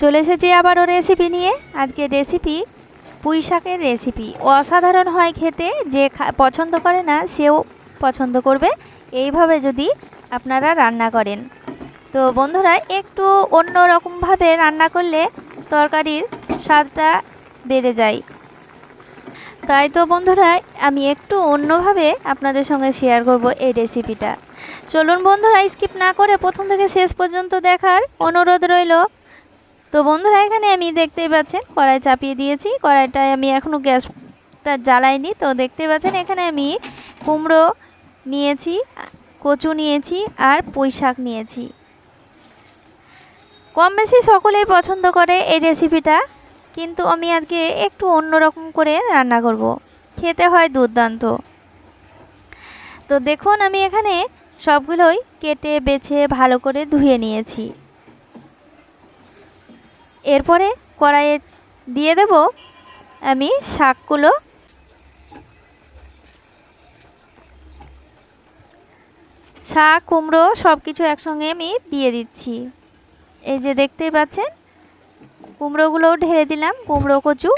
চলে এসেছি আবারও রেসিপি নিয়ে। আজকে রেসিপি পুঁই শাকের রেসিপি অসাধারণ হয় খেতে, যে পছন্দ করে না, সেও পছন্দ করবে। এইভাবে যদি আপনারা রান্না করেন। তো বন্ধুরা, একটু অন্য রকমভাবে রান্না করলে তরকারির স্বাদটা বেড়ে যায়। তাই তো বন্ধুরা, আমি একটু অন্যভাবে আপনাদের সঙ্গে শেয়ার করব এই রেসিপিটা চলুন বন্ধুরা স্কিপ না করে প্রথম থেকে শেষ পর্যন্ত দেখার অনুরোধ রইল। তো বন্ধুরা, এখানে আমি দেখতেই পাচ্ছেন, কড়াই চাপিয়ে দিয়েছি। কড়াইটায় আমি এখনও গ্যাসটা জ্বালাইনি। তো দেখতেই পাচ্ছেন, এখানে আমি কুমড়ো নিয়েছি, কচু নিয়েছি আর পুঁই শাক নিয়েছি। কম বেশি সকলেই পছন্দ করে এই রেসিপিটা, কিন্তু আমি আজকে একটু অন্যরকম করে রান্না করব। খেতে হয় দুর্দান্ত। তো দেখুন, আমি এখানে সবগুলোই কেটে, বেছে, ভালো করে ধুয়ে নিয়েছি। এরপরে কড়াইয়ে দিয়ে দেব আমি শাকগুলো। শাক, কুমড়ো সব কিছু একসঙ্গে আমি দিয়ে দিচ্ছি। এই যে দেখতেই পাচ্ছেন, কুমড়োগুলোও ঢেলে দিলাম, কুমড়ো, কচু।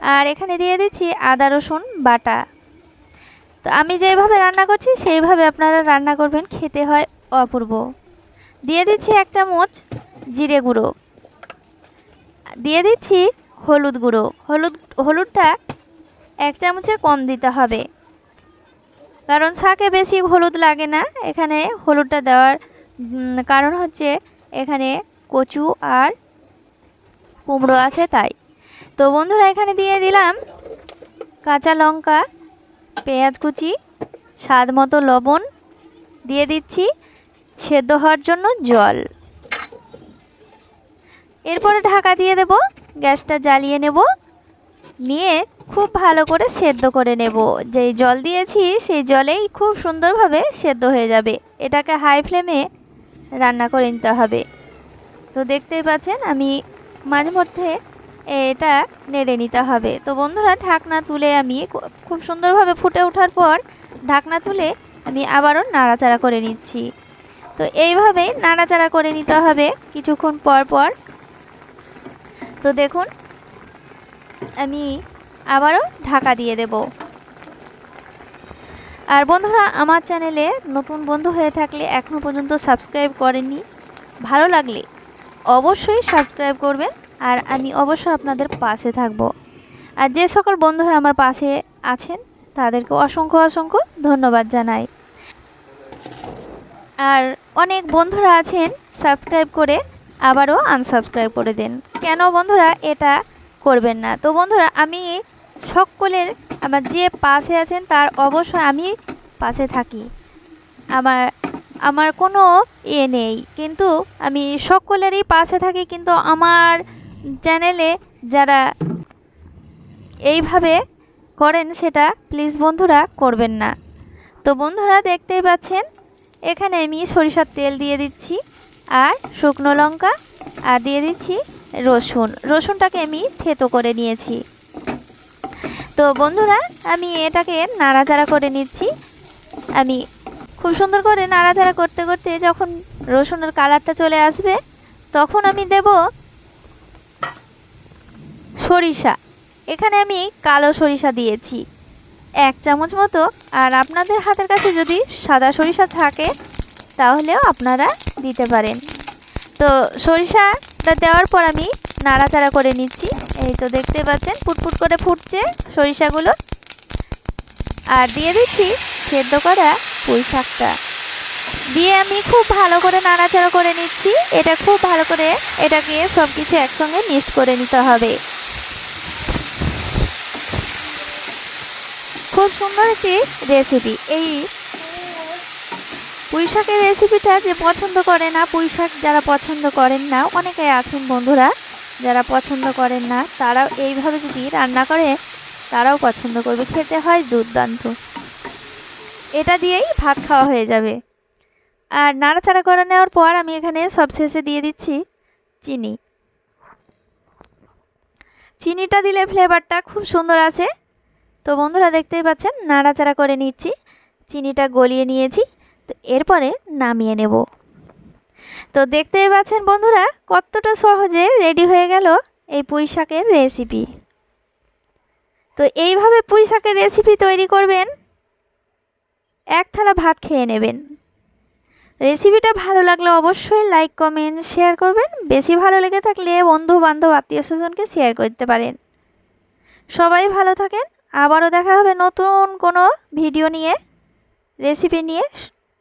আর এখানে দিয়ে দিচ্ছি আদা, রসুন, বাটা। তো আমি যেভাবে রান্না করছি, সেইভাবে আপনারা রান্না করবেন, খেতে হয় অপূর্ব। দিয়ে দিচ্ছি এক চামচ জিরে গুঁড়ো। দিয়ে দিচ্ছি হলুদ গুঁড়ো। হলুদ, হলুদটা এক চামচের কম দিতে হবে। কারণ শাকে বেশি হলুদ লাগে না। এখানে হলুদটা দেওয়ার কারণ হচ্ছে এখানে কচু আর কুমড়ো আছে তাই। তো বন্ধুরা, এখানে দিয়ে দিলাম কাঁচা লঙ্কা, পেঁয়াজ কুচি, স্বাদ মতো লবণ। দিয়ে দিচ্ছি সেদ্ধ হওয়ার জন্য জল। এরপরে ঢাকা দিয়ে দেব, গ্যাসটা জ্বালিয়ে নেব, নিয়ে খুব ভালো করে সেদ্ধ করে নেব। যেই জল দিয়েছি, সেই জলেই খুব সুন্দরভাবে সেদ্ধ হয়ে যাবে। এটাকে হাই ফ্লেমে রান্না করে নিতে হবে। তো দেখতেই পাচ্ছেন, আমি মাঝে মধ্যে এটা নেড়ে নিতে হবে। তো বন্ধুরা, ঢাকনা তুলে আমি খুব সুন্দরভাবে ফুটে ওঠার পর ঢাকনা তুলে আমি আবারও নাড়াচাড়া করে নিচ্ছি। তো এইভাবেই নাড়াচাড়া করে নিতে হবে। কিছুক্ষণ পর পর তো দেখুন, আমি আবারও ঢাকা দিয়ে দেব। আর বন্ধুরা, আমার চ্যানেলে নতুন বন্ধু হয়ে থাকলে এখনও পর্যন্ত সাবস্ক্রাইব করেননি, ভালো লাগলে অবশ্যই সাবস্ক্রাইব করবেন আর আমি অবশ্যই আপনাদের পাশে থাকব। আর যে সকল বন্ধুরা আমার পাশে আছেন, তাদেরকে অসংখ্য অসংখ্য ধন্যবাদ জানাই। আর অনেক বন্ধুরা আছেন, সাবস্ক্রাইব করে আবারও আনসাবস্ক্রাইব করে দেন। কেন বন্ধুরা এটা করবেন না? তো বন্ধুরা, আমি সকলের, আমার যে পাশে আছেন তার অবশ্যই আমি পাশে থাকি। আমার আমার কোনো ইয়ে নেই। কিন্তু আমি সকলেরই পাশে থাকি, কিন্তু আমার চ্যানেলে যারা এইভাবে করেন সেটা প্লিজ বন্ধুরা করবেন না। তো বন্ধুরা, দেখতেই পাচ্ছেন, এখানে আমি সরিষার তেল দিয়ে দিচ্ছি, আর শুকনো লঙ্কা, আর দিয়ে দিচ্ছি রসুন, রসুনটাকে আমি থেতো করে নিয়েছি। তো বন্ধুরা, আমি এটাকে নাড়াচাড়া করে নিচ্ছি। আমি খুব সুন্দর করে নাড়াচাড়া করতে করতে যখন রসুনের কালারটা চলে আসবে, তখন আমি দেব সরিষা। এখানে আমি কালো সরিষা দিয়েছি, এক চামচ মতো। আর আপনাদের হাতের কাছে যদি সাদা সরিষা থাকে, তাহলেও আপনারা দিতে পারেন। তো সরিষাটা দেওয়ার পর আমি নাড়াচাড়া করে নিচ্ছি। এই তো দেখতে পাচ্ছেন, ফুটফুট করে ফুটছে সরিষাগুলো। আর দিয়ে দিচ্ছি সেদ্ধ করা পুঁই শাকটা। দিয়ে আমি খুব ভালো করে নাড়াচাড়া করে নিচ্ছি। এটা খুব ভালো করে এটাকে সব কিছু একসঙ্গে মিক্সড করে নিতে হবে। খুব সুন্দর একটি রেসিপি। এই পুঁই শাকের রেসিপিটা যে পছন্দ করে না পুঁই শাক যারা পছন্দ করেন না অনেকে আছেন বন্ধুরা, যারা পছন্দ করেন না, তারাও এইভাবে যদি রান্না করে, তারাও পছন্দ করবে। খেতে হয় দুর্দান্ত। এটা দিয়েই ভাত খাওয়া হয়ে যাবে। আর নাড়াচাড়া করে নেওয়ার পর আমি এখানে সবশেষে দিয়ে দিচ্ছি চিনি। চিনিটা দিলে ফ্লেভারটা খুব সুন্দর আছে। তো বন্ধুরা দেখতেই পাচ্ছেন, নাড়াচাড়া করে নিচ্ছি। চিনিটা গলিয়ে নিয়েছি। তো এরপরে নামিয়ে নেব। তো দেখতেই পাচ্ছেন বন্ধুরা, কতটা সহজে রেডি হয়ে গেল এই পুঁই শাকের রেসিপি। তো এইভাবে পুঁই শাকের রেসিপি তৈরি করবেন, এক থালা ভাত খেয়ে নেবেন। রেসিপিটা ভালো লাগলে অবশ্যই লাইক, কমেন্ট, শেয়ার করবেন। বেশি ভালো লেগে থাকলে বন্ধু বান্ধব আত্মীয় স্বজনকে শেয়ার করতে পারেন। সবাই ভালো থাকেন। আবারও দেখা হবে নতুন কোনো ভিডিও নিয়ে, রেসিপি নিয়ে।